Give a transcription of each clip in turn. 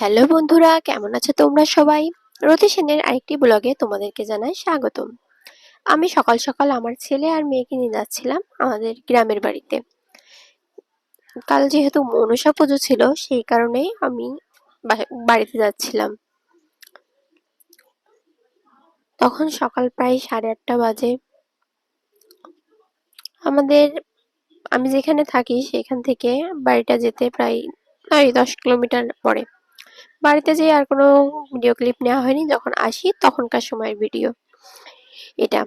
Hello বন্ধুরা, কেমন আছো তোমরা সবাই? রতি সেনের আরেকটি ব্লগে তোমাদেরকে জানাই স্বাগতম। আমি সকাল সকাল আমার ছেলে আর মেয়েকে নিয়ে যাচ্ছিলাম আমাদের গ্রামের বাড়িতে। কাল যেহেতু মনসা পুজো ছিল, সেই কারণেই আমি বাড়িতে যাচ্ছিলাম। তখন সকাল প্রায় সাড়ে আটটা বাজে। আমাদের, আমি যেখানে থাকি সেখান থেকে বাড়িটা যেতে প্রায় প্রায় দশ কিলোমিটার পরে। বাড়িতে যেয়ে আর কোনো ভিডিও ক্লিপ নেওয়া হয়নি। যখন আসি, তখনকার সময়ের ভিডিও এটা।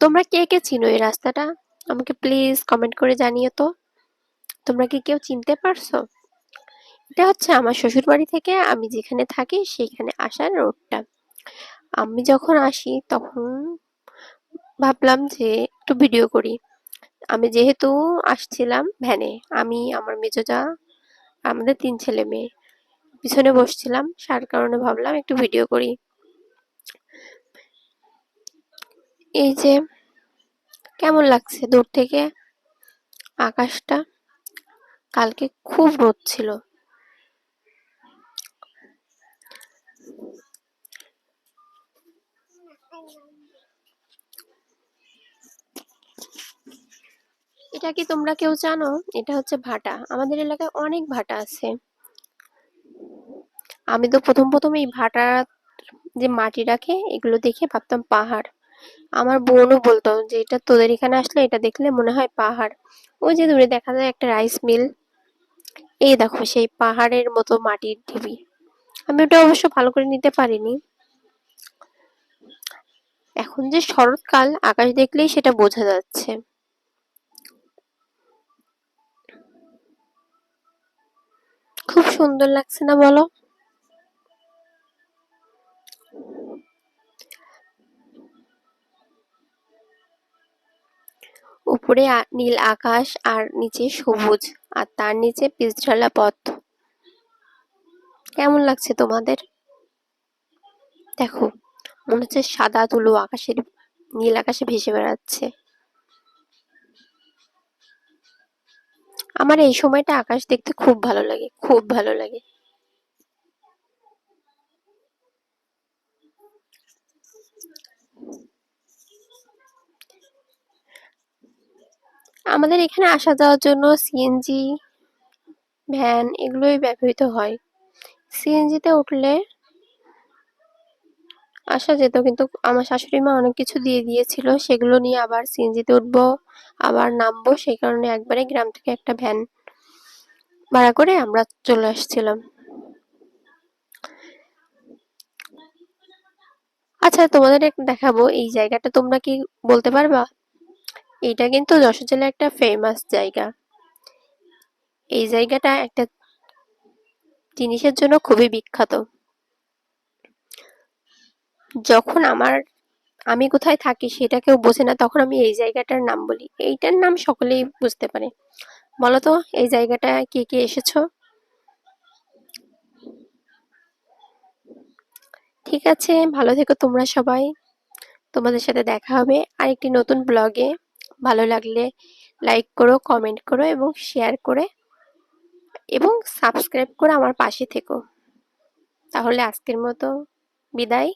তোমরা কে কে চিনো এই রাস্তাটা? আমাকে প্লিজ কমেন্ট করে জানিও তো। তোমরা কি কেউ চিনতে পারছ? এটা হচ্ছে আমার শ্বশুর বাড়ি থেকে আমি যেখানে থাকি সেখানে আসার রোডটা আমি যখন আসি, তখন ভাবলাম যে একটু ভিডিও করি। আমি যেহেতু আসছিলাম ভ্যানে, আমি, আমার মেজোজা আমাদের তিন ছেলে মেয়ে। পিছনে বসছিলাম, সার কারণে ভাবলাম একটু ভিডিও করি। এই যে, কেমন লাগছে দূর থেকে? আকাশটা? কালকে খুব রোদ ছিল। এটা কি তোমরা কেউ জানো? এটা হচ্ছে ভাটা। আমাদের এলাকায় অনেক ভাটা আছে। আমি তো প্রথম প্রথম এই ভাটা যে মাটি রাখে, এগুলো দেখে ভাবতাম পাহাড়। আমার বোনও বলতো যে এটা তোদের এখানে আসলে এটা দেখলে মনে হয় পাহাড়। ওই যে দূরে দেখা যায় একটা রাইস মিল এই দেখো সেই পাহাড়ের মতো মাটির ঢিবি। আমি ওটা অবশ্য ভালো করে নিতে পারিনি। এখন যে শরৎকাল, আকাশ দেখলেই সেটা বোঝা যাচ্ছে। খুব সুন্দর লাগছে না বলো? উপরে নীল আকাশ আর নিচে সবুজ, আর তার নিচে পিচঢালা পথ। কেমন লাগছে তোমাদের? দেখো, মনে হচ্ছে সাদা তুলো আকাশের, নীল আকাশে ভেসে বেড়াচ্ছে। আমার এই সময়টা আকাশ দেখতে খুব ভালো লাগে, খুব ভালো লাগে। আমাদের এখানে আসা যাওয়ার জন্য সিএনজি ভ্যান এগুলোই ব্যবহৃত হয়। সিএনজিতে উঠলে আসা যেত, কিন্তু আমার শাশুড়ি মা অনেক কিছু দিয়ে দিয়েছিল, সেগুলো নিয়ে আবার সিএনজিতে উঠবো, আবার নামবো, সেই কারণে একবারে গ্রাম থেকে একটা ভ্যান ভাড়া করে আমরা চলে আসছিলাম। আচ্ছা তোমাদের দেখাবো, এই জায়গাটা তোমরা কি বলতে পারবা? এইটা কিন্তু যশোর জেলার একটা ফেমাস জায়গা। এই জায়গাটা একটা জিনিসের জন্য খুবই বিখ্যাত। যখন আমার, আমি কোথায় থাকি সেটা কেউ বোঝে না, তখন আমি এই জায়গাটার নাম বলি। এইটার নাম সকলেই বুঝতে পারে। বলো তো এই জায়গাটা কে কে এসেছ? ঠিক আছে, ভালো থেকো তোমরা সবাই। তোমাদের সাথে দেখা হবে আরেকটি নতুন ব্লগে ভালো লাগলে লাইক করো কমেন্ট করো এবং শেয়ার করে এবং সাবস্ক্রাইব করে আমার পাশে থেকো। তাহলে আজকের মতো বিদায়।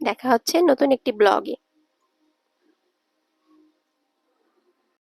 দেখা হচ্ছে নতুন একটি ব্লগে